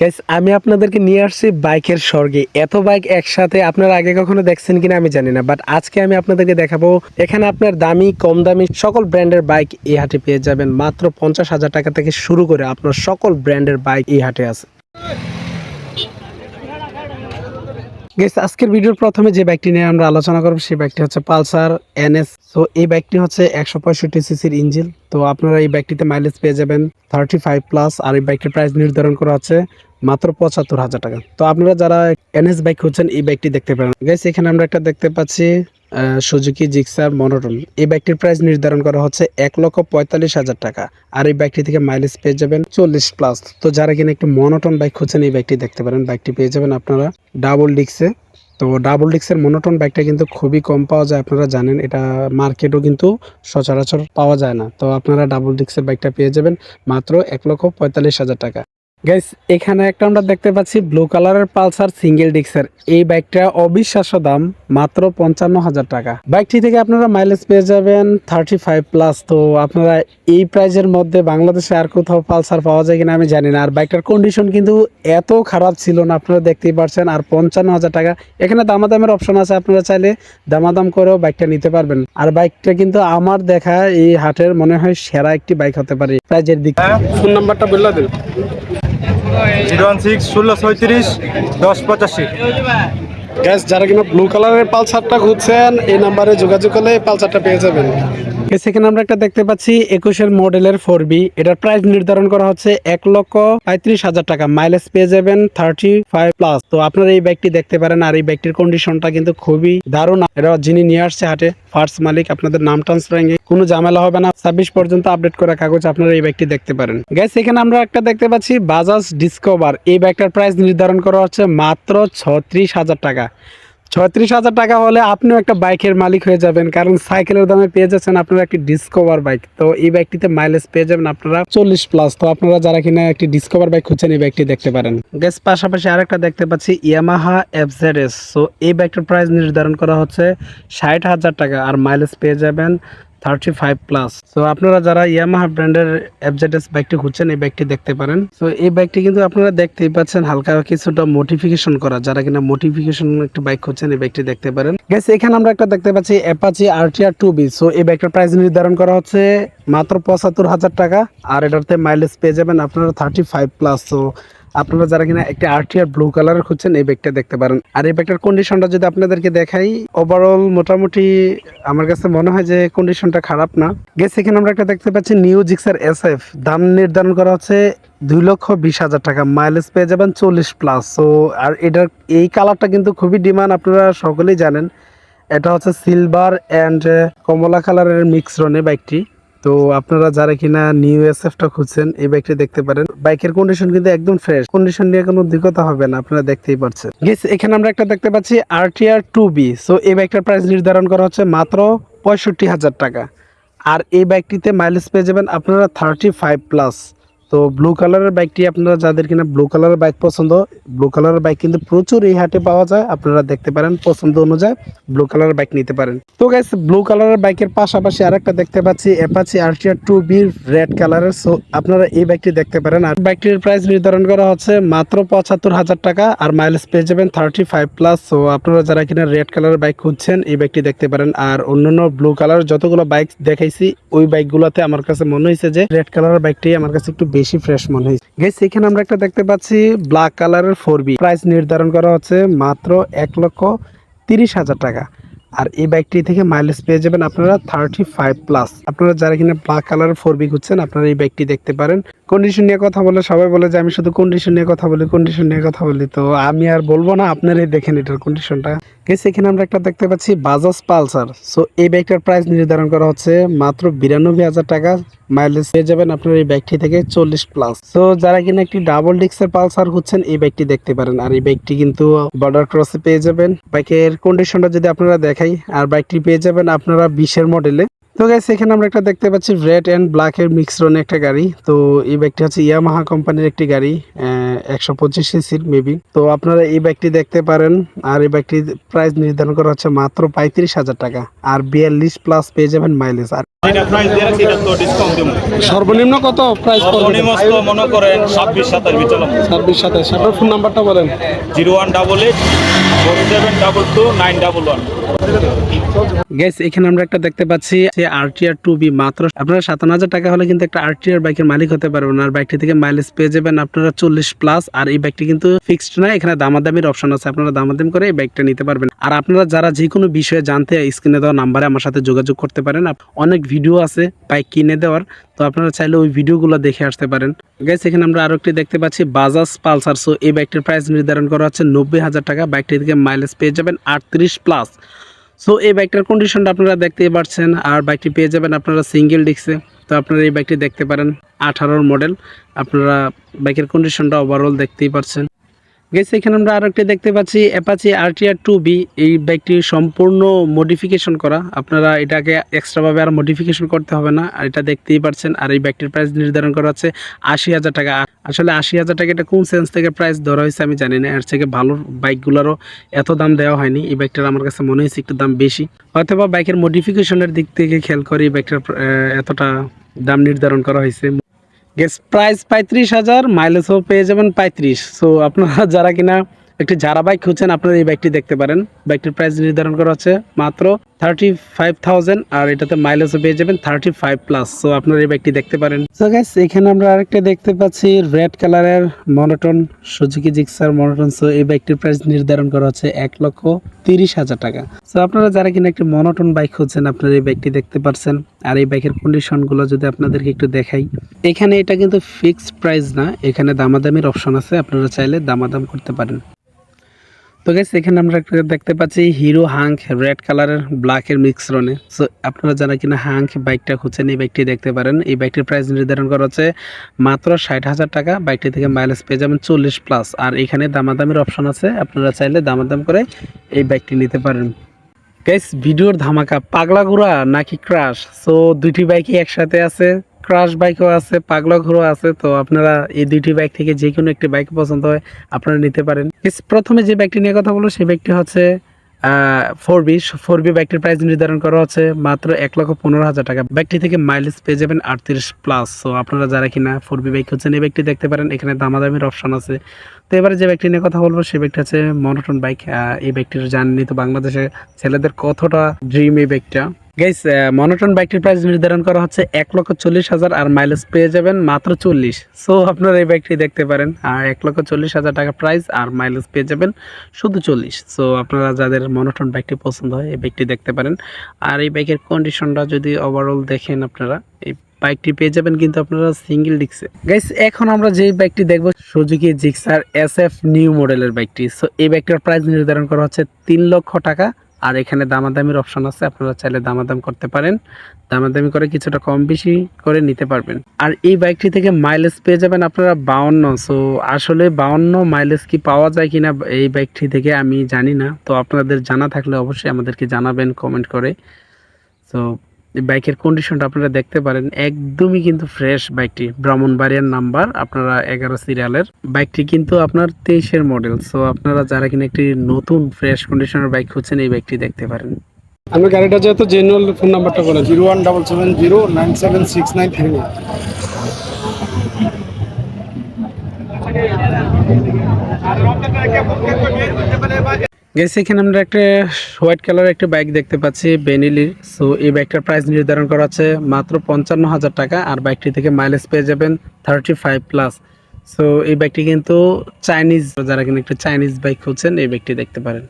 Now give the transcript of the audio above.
Guys আমি আপনাদেরকে নিয়ে আসছি বাইকের স্বর্গে। এত বাইক একসাথে আপনারা আগে কখনো দেখছেন কিনা আমি জানি না বাট আজকে আমি আপনাদেরকে দেখাবো এখানে আপনার দামি, কম দামি সকল ব্র্যান্ডের বাইক এই হাটে পেয়ে যাবেন। মাত্র পঞ্চাশ হাজার টাকা থেকে শুরু করে আপনার সকল ব্র্যান্ডের বাইক এই হাটে আছে। গেস আজকের ভিডিওর প্রথমে যে বাইকটি নিয়ে আমরা আলোচনা করব, সেই বাইকটি হচ্ছে পালসার এনএস। তো এই বাইকটি হচ্ছে একশো পঁয়ষট্টি সিসির ইঞ্জিন। তো আপনারা এই বাইকটিতে মাইলেজ পেয়ে যাবেন থার্টি ফাইভ প্লাস আর এই বাইকটির প্রাইস নির্ধারণ করা হচ্ছে মাত্র পঁচাত্তর হাজার টাকা। তো আপনারা যারা এনএস বাইক খুঁজছেন, এই বাইকটি দেখতে পারেন। গেস এখানে আমরা একটা দেখতে পাচ্ছি সুজুকি জিক্সার মনোটন এই বাইকটির প্রাইস নির্ধারণ করা হচ্ছে এক লক্ষ পঁয়তাল্লিশ হাজার টাকা। আর এই বাইকটি থেকে মাইলেজ পেয়ে যাবেন চল্লিশ প্লাস তো যারা কিনা একটি মনোটন বাইক খুঁজছেন, এই বাইকটি দেখতে পারেন। বাইকটি পেয়ে যাবেন আপনারা ডাবল ডিক্সে তো ডাবল ডিক্সের মনোটন বাইকটা কিন্তু খুবই কম পাওয়া যায়, আপনারা জানেন। এটা মার্কেটও কিন্তু সচরাচর পাওয়া যায় না। তো আপনারা ডাবল ডিক্সের বাইকটা পেয়ে যাবেন মাত্র এক লক্ষ পঁয়তাল্লিশ হাজার টাকা। গাইস এখানে একটা আমরা দেখতে পাচ্ছি ব্লু কালারের পালসার সিঙ্গেল ডিক্সের এই বাইকটা অবিশ্বাস্য দাম, মাত্র পঞ্চান্ন হাজার টাকা। বাইকটি থেকে আপনারা মাইলেজ পেয়ে যাবেন থার্টি ফাইভ প্লাস তো আপনারা এই প্রাইজের মধ্যে বাংলাদেশে আর কোথাও পালসার পাওয়া যায় কিনা আমি জানি না। আর বাইকটার কন্ডিশন কিন্তু এত খারাপ ছিল না, আপনারা দেখতেই পারছেন। আর পঞ্চান্ন হাজার টাকা, এখানে দামাদামের অপশন আছে, আপনারা চাইলে দামাদাম করেও বাইকটা নিতে পারবেন। আর বাইকটা কিন্তু আমার দেখা এই হাটের মনে হয় সেরা একটি বাইক হতে পারে। প্রাইজের দিক। ফোন নাম্বারটা বললে জিরো ওয়ান সিক্স, ষোলো ছয়ত্রিশ, দশ পঁচাশি। গ্যাস যারা কিনা ব্লু কালারের পালসারটা খুঁজছেন, এই নাম্বারে যোগাযোগ করলে পালসারটা পেয়ে যাবেন। সেখানে আমরা একটা দেখতে পাচ্ছি, একুশের মডেলের ফোর বি এটার প্রাইস নির্ধারণ করা হচ্ছে এক লক্ষ পঁয়ত্রিশ হাজার টাকা। মাইলেজ পেয়ে যাবেন থার্টি ফাইভ প্লাস তো আপনারা এই বাইকটি দেখতে পারেন আর এই বাইকটির কন্ডিশনটা কিন্তু খুবই দারুণ। এটা যিনি নিয়ে আসছে হাটে ফার্স্ট মালিক, আপনাদের নাম ট্রান্সফারিং কোনো ঝামেলা হবে না। ছাব্বিশ পর্যন্ত আপডেট করা কাগজ আপনারা এই বাইকটি দেখতে পারেন। গ্যাস এখানে আমরা একটা দেখতে পাচ্ছি বাজাজ ডিসকভার এই বাইকটার প্রাইস নির্ধারণ করা হচ্ছে মাত্র ছত্রিশ হাজার টাকা। ছত্রিশ হাজার টাকা হলে আপনিও একটা বাইকের মালিক হয়ে যাবেন, কারণ সাইকেলের দামে পেয়ে যাচ্ছেন আপনারা একটি ডিসকভার বাইক তো এই বাইকটিতে মাইলেজ পেয়ে যাবেন আপনারা চল্লিশ প্লাস তো আপনারা যারা কিনা একটি ডিসকভার বাইক খুঁজছেন, এই বাইকটি দেখতে পারেন। গ্যাস পাশাপাশি আরেকটা দেখতে পাচ্ছি ইয়ামাহা এফজেড এস তো এই বাইকটার প্রাইস নির্ধারণ করা হচ্ছে ষাট হাজার টাকা, আর মাইলেজ পেয়ে যাবেন থার্টি ফাইভ প্লাস তো আপনারা যারা ইয়ামাহা ব্র্যান্ডের এফজেডএস বাইকটি খুঁজছেন, এই বাইকটি দেখতে পারেন। তো এই বাইকটি কিন্তু আপনারা দেখতেই পাচ্ছেন হালকা কিছুটা মোটিফিকেশন করা। যারা কিনা মোটিফিকেশন একটি বাইক খুঁজছেন, এই বাইকটি দেখতে পারেন। গেছে এখানে আমরা একটা দেখতে পাচ্ছি Apache RTR two B so এই বাইকটার প্রাইস নির্ধারণ করা হচ্ছে মাত্র পঁচাত্তর হাজার টাকা। আর এটাতে মাইলেজ পেয়ে যাবেন আপনারা থার্টি ফাইভ প্লাস তো আপনারা যারা কিনা একটা আরটিআর ব্লু কালার খুঁজছেন, এই ব্যাগটা দেখতে পারেন। আর এই ব্যাগটার কন্ডিশনটা যদি আপনাদেরকে দেখাই ওভারঅল মোটামুটি আমার কাছে মনে হয় যে কন্ডিশনটা খারাপ না। গেছে এখানে আমরা একটা দেখতে পাচ্ছি নিউ জিক্সার এস এফ দাম নির্ধারণ করা হচ্ছে দুই লক্ষ বিশ হাজার টাকা। মাইলেজ পেয়ে যাবেন চল্লিশ প্লাস সো আর এটার, এই কালারটা কিন্তু খুবই ডিমান্ড আপনারা সকলেই জানেন। এটা হচ্ছে সিলভার অ্যান্ড কমলা কালারের মিক্সরনে বাইকটি তো আপনারা যারা কিনা নিউ এসএফটা খুঁজছেন, এই বাইকটি দেখতে পারেন। বাইকের কন্ডিশন কিন্তু একদম ফ্রেশ কন্ডিশন নিয়ে কোনো অভিজ্ঞতা হবে না, আপনারা দেখতেই পাচ্ছেন গেস এখানে আমরা একটা দেখতে পাচ্ছি R T R two B so এই বাইকটার প্রাইস নির্ধারণ করা হচ্ছে মাত্র পঁয়ষট্টি হাজার টাকা। আর এই বাইকটিতে মাইলেজ পেয়ে যাবেন আপনারা থার্টি ফাইভ প্লাস তো ব্লু কালারের বাইকটি আপনারা যাদের কিনা ব্লু কালারের বাইক পছন্দ ব্লু কালারের বাইক কিন্তু প্রচুর এই হাটে পাওয়া যায়। আপনারা দেখতে পারেন, পছন্দ অনুযায়ী ব্লু কালারের বাইক নিতে পারেন। তো গাইস ব্লু কালারের বাইকের পাশাপাশি আরেকটা দেখতে পাচ্ছি Apache RTR two B red কালারের সো আপনারা এই বাইকটি দেখতে পারেন। আর বাইকটির প্রাইস নির্ধারণ করা হচ্ছে মাত্র পঁচাত্তর হাজার টাকা, আর মাইলেজ পেয়ে যাবেন থার্টি ফাইভ প্লাস সো আপনারা যারা কিনা রেড কালারের বাইক খুঁজছেন, এই বাইকটি দেখতে পারেন। আর অন্যান্য ব্লু কালার যতগুলো বাইক দেখাইছি, ওই বাইকগুলোতে আমার কাছে মনে হয়েছে যে রেড কালারের বাইকটি আমার কাছে একটু বেশি ফ্রেশ মনে হয়েছে। গেছে এখানে আমরা একটা দেখতে পাচ্ছি ব্ল্যাক কালারের ফোর বি প্রাইস নির্ধারণ করা হচ্ছে মাত্র এক লক্ষ তিরিশ হাজার টাকা। আর এই বাইকটি থেকে মাইলেজ পেয়ে যাবেন আপনারা থার্টি ফাইভ প্লাস আপনারা যারা কিনা ব্ল্যাক কালারের ফোর বি খুঁজছেন, আপনারা এই বাইকটি দেখতে পারেন। কন্ডিশন নিয়ে কথা বলে সবাই বলে যে, আমি শুধু কন্ডিশন নিয়ে কথা বলি কন্ডিশন নিয়ে কথা বলি। তো আমি আর বলব না, আপনারাই দেখেন এটার কন্ডিশনটা গেছে এখানে আমরা একটা দেখতে পাচ্ছি বাজাজ পালসার সো এই বাইকটার প্রাইস নির্ধারণ করা হচ্ছে মাত্র বিরানব্বই হাজার টাকা। মাইলেজ পেয়ে যাবেন আপনার এই বাইকটি থেকে চল্লিশ প্লাস তো যারা কিনা একটি ডাবল ডিক্সের পালসার হচ্ছেন এই বাইকটি দেখতে পারেন। আর এই বাইকটি কিন্তু বর্ডার ক্রসে পেয়ে যাবেন। বাইকের কন্ডিশনটা যদি আপনারা দেখাই, আর বাইকটি পেয়ে যাবেন আপনারা বিশের মডেলে তো গাইস এখানে আমরা একটা দেখতে পাচ্ছি রেড অ্যান্ড ব্ল্যাক এর মিক্সরন একটা গাড়ি। তো এই বাইকটি হচ্ছে ইয়ামাহা কোম্পানির একটি গাড়ি একশো পঁচিশ সিসির মেবি তো আপনারা এই বাইকটি দেখতে পারেন আর এই বাইকটির প্রাইস নির্ধারণ করা হচ্ছে মাত্র পঁয়ত্রিশ হাজার টাকা। আর বিয়াল্লিশ প্লাস পেয়ে যাবেন মাইলেজ আর সর্বনিম্ন কত প্রাইস সর্বনিম্ন মনে করেন ছাব্বিশ সাতাশ ভিতরে ছাব্বিশ সাতাশ। আপনার ফোন নাম্বারটা বলেন। জিরো ওয়ান ডাবল এইট গ্যাস এখানে আমরা একটা দেখতে পাচ্ছি যে আরটিআর টু বি মাত্র। আপনারা সাতান্ন হাজার টাকা হলে কিন্তু একটা আরটিআর বাইকের মালিক হতে পারবেন। আর বাইকটি থেকে মাইলেজ পেয়ে যাবেন আপনারা চল্লিশ প্লাস আর এই বাইকটি কিন্তু ফিক্সড না এখানে দামাদামির অপশন আছে। আপনারা দামাদামি করে এই বাইকটা নিতে পারবেন। আর আপনারা যারা যে কোনো বিষয়ে জানতে স্ক্রিনে দেওয়া নাম্বারে আমার সাথে যোগাযোগ করতে পারেন। অনেক ভিডিও আছে বাইক কিনে দেওয়ার। তো আপনারা চাইলে ওই ভিডিওগুলো দেখে আসতে পারেন। গ্যাস এখানে আমরা আরও একটি দেখতে পাচ্ছি বাজাজ পালসার সো এই বাইকটির প্রাইস নির্ধারণ করা হচ্ছে নব্বই হাজার টাকা। বাইকটি থেকে মাইলেজ পেয়ে যাবেন আটত্রিশ প্লাস সো এই বাইকটার কন্ডিশনটা আপনারা দেখতেই পাচ্ছেন আর বাইকটি পেয়ে যাবেন আপনারা সিঙ্গেল ডিস্কে তো আপনারা এই বাইকটি দেখতে পারেন, আঠারোর মডেল আপনারা বাইকের কন্ডিশনটা ওভারঅল দেখতেই পাচ্ছেন গেছে এখানে আমরা আরও একটি দেখতে পাচ্ছি অ্যাপাচি আরটিআর টু বি এই বাইকটি সম্পূর্ণ মডিফিকেশন করা। আপনারা এটাকে এক্সট্রাভাবে আর মডিফিকেশন করতে হবে না। আর এটা দেখতেই পাচ্ছেন আর এই বাইকটির প্রাইস নির্ধারণ করা হচ্ছে আশি হাজার টাকা। আসলে আশি হাজার টাকা এটা কোন সেন্স থেকে প্রাইস ধরা হয়েছে আমি জানি না। এর থেকে ভালো বাইকগুলোরও এত দাম দেওয়া হয়নি। এই বাইকটার আমার কাছে মনে হয়েছে একটু দাম বেশি। অথবা বাইকের মডিফিকেশনের দিক থেকে খেয়াল করে, এই বাইকটার এতটা দাম নির্ধারণ করা হয়েছে। গ্যাস প্রাইস পঁয়ত্রিশ হাজার মাইলেজও পেয়ে যাবেন পঁয়ত্রিশ। সো আপনারা যারা কিনা একটি যারা বাইক খুঁজছেন, আপনারা এই বাইকটি দেখতে পারেন। বাইকটির প্রাইস নির্ধারণ করা হচ্ছে মাত্র থার্টি ফাইভ থাউজেন্ড আর এটাতে মাইলেজও পেয়ে যাবেন থার্টি ফাইভ প্লাস সো আপনারা এই বাইকটি দেখতে পারেন। সো গ্যাস এখানে আমরা আরেকটা দেখতে পাচ্ছি রেড কালারের monotone Suzuki Gixxer monotone so এই বাইকটির প্রাইস নির্ধারণ করা হচ্ছে এক লক্ষ তিরিশ হাজার টাকা। সো আপনারা যারা কিনা একটি মনোটন বাইক খুঁজছেন, আপনারা এই বাইকটি দেখতে পারছেন। আর এই বাইকের কন্ডিশনগুলো যদি আপনাদেরকে একটু দেখাই, এখানে এটা কিন্তু ফিক্সড প্রাইস না, এখানে দামাদামির অপশন আছে, আপনারা চাইলে দামাদাম করতে পারেন। তো গেছে এখানে আমরা একটা দেখতে পাচ্ছি হিরো হাঙ্ক রেড কালারের ব্ল্যাকের মিক্সরনে সো আপনারা যারা কিনা হাঙ্ক বাইকটা খুঁজছেন, এই বাইকটি দেখতে পারেন। এই বাইকটির প্রাইস নির্ধারণ করা হচ্ছে মাত্র ষাট হাজার টাকা। বাইকটি থেকে মাইলেজ পেয়ে যাবেন চল্লিশ প্লাস আর এখানে দামাদামির অপশন আছে। আপনারা চাইলে দামাদাম করে এই বাইকটি নিতে পারেন। গাইস ভিডিওর ধামাকা পাগলা ঘোড়া নাকি ক্রাশ সো দুইটি বাইকই একসাথে আছে। ক্রাশ বাইকও আছে পাগলা ঘোড়া আছে, তো আপনারা এই দুইটি বাইক থেকে যে কোনো একটি বাইক পছন্দ হয়, আপনারা নিতে পারেন। প্রথমে যে বাইকটি নিয়ে কথা বলব, সেই বাইকটি হচ্ছে ফোর বি ফোর বি বাইকটির প্রাইস নির্ধারণ করা হচ্ছে মাত্র এক লক্ষ পনেরো হাজার টাকা। বাইকটি থেকে মাইলেজ পেয়ে যাবেন আটত্রিশ প্লাস তো আপনারা যারা কিনা ফোর বি বাইক হচ্ছেন এই বাইকটি দেখতে পারেন, এখানে দামাদামির অপশন আছে। তো এবারে যে বাইকটি নিয়ে কথা বলব সেই বাইকটা হচ্ছে মনোটন বাইক। এই বাইকটির জানেনি তো বাংলাদেশে ছেলেদের কতটা ড্রিম এই বাইকটা? গাইস মনোটন বাইকটির প্রাইস নির্ধারণ করা হচ্ছে এক লক্ষ চল্লিশ হাজার আর মাইলেজ পেয়ে যাবেন মাত্র চল্লিশ। সো আপনারা এই বাইকটি দেখতে পারেন। আর এক লক্ষ চল্লিশ হাজার টাকা প্রাইস আর মাইলেজ পেয়ে যাবেন শুধু চল্লিশ। সো আপনারা যাদের মনোটন বাইকটি পছন্দ হয়, এই বাইকটি দেখতে পারেন। আর এই বাইকের কন্ডিশনটা যদি ওভারঅল দেখেন আপনারা, এই বাইকটি পেয়ে যাবেন কিন্তু আপনারা সিঙ্গেল ডিক্সে। গাইস এখন আমরা যে বাইকটি দেখব Suzuki Gixxer S F new মডেলের বাইকটি। সো এই বাইকটার প্রাইস নির্ধারণ করা হচ্ছে তিন লক্ষ টাকা। আর এখানে দামাদামির অপশন আছে, আপনারা চাইলে দামাদাম করতে পারেন। দামাদামি করে কিছুটা কম বেশি করে নিতে পারবেন। আর এই বাইকটি থেকে মাইলেজ পেয়ে যাবেন আপনারা বাউন্ন। সো আসলে বাউন্ন মাইলেজ কি পাওয়া যায় কিনা, এই বাইকটি থেকে আমি জানি না। তো আপনাদের জানা থাকলে অবশ্যই আমাদেরকে জানাবেন কমেন্ট করে। তো বাইকের কন্ডিশনটা আপনারা দেখতে পারেন। একদমই কিন্তু ফ্রেশ বাইকটি। ব্রাহ্মণবাড়িয়ার নাম্বার আপনারা এগারো সিরিয়ালের বাইকটি কিন্তু আপনার তেইশের মডেল সো আপনারা যারা কিনা একটি নতুন ফ্রেশ কন্ডিশনের বাইক খুঁজছেন এই বাইকটি দেখতে পারেন। আমি গাড়িটা যেহেতু জেনুয়াল ফোন নাম্বারটা বলে zero one double seven zero nine seven six nine three গেছে এখানে আমরা একটা হোয়াইট কালার একটা বাইক দেখতে পাচ্ছি বেনিলির সো এই বাইকটার প্রাইস নির্ধারণ করা আছে মাত্র পঞ্চান্ন হাজার টাকা আর বাইকটি থেকে মাইলেজ পেয়ে যাবেন থার্টি ফাইভ প্লাস সো এই বাইকটি কিন্তু চাইনিজ যারা কিন্তু একটা চাইনিজ বাইক খুঁজছেন, এই বাইকটি দেখতে পারেন।